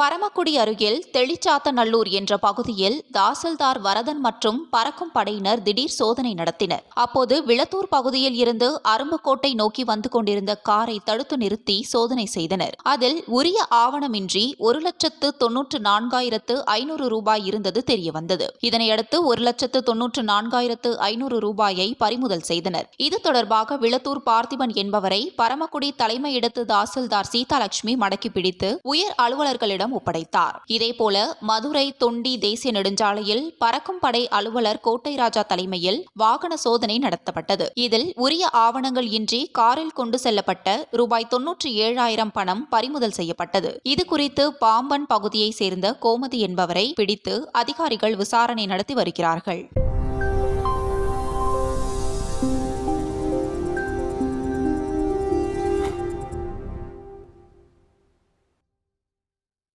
பரமக்குடி அருகில் தெளிச்சாத்தநல்லூர் என்ற பகுதியில் தாசில்தார் வரதன் மற்றும் பறக்கும் படையினர் திடீர் சோதனை நடத்தினர். அப்போது விளத்தூர் பகுதியில் இருந்து அரும்புக்கோட்டை நோக்கி வந்து கொண்டிருந்த காரை தடுத்து நிறுத்தி சோதனை செய்தனர். அதில் உரிய ஆவணமின்றி ஒரு லட்சத்து தொன்னூற்று நான்காயிரத்து ஐநூறு ரூபாய் இருந்தது தெரியவந்தது. இதனையடுத்து ஒரு லட்சத்து தொன்னூற்று நான்காயிரத்து ஐநூறு ரூபாயை பறிமுதல் செய்தனர். இது தொடர்பாக விளத்தூர் பார்த்திபன் என்பவரை பரமக்குடி தலைமையிடத்து தாசில்தார் சீதாலட்சுமி மடக்கி பிடித்து உயர் அலுவலர்களிடம் ஒப்படைத்தார். இதேபோல மதுரை தொண்டி தேசிய நெடுஞ்சாலையில் பறக்கும் படை அலுவலர் கோட்டை ராஜா தலைமையில் வாகன சோதனை நடத்தப்பட்டது. இதில் உரிய ஆவணங்கள் இன்றி காரில் கொண்டு செல்லப்பட்ட ரூபாய் தொன்னூற்றி ஏழாயிரம் பணம் பறிமுதல் செய்யப்பட்டது. இது குறித்து பாம்பன் பகுதியைச் சேர்ந்த கோமதி என்பவரை பிடித்து அதிகாரிகள் விசாரணை நடத்தி வருகிறார்கள்.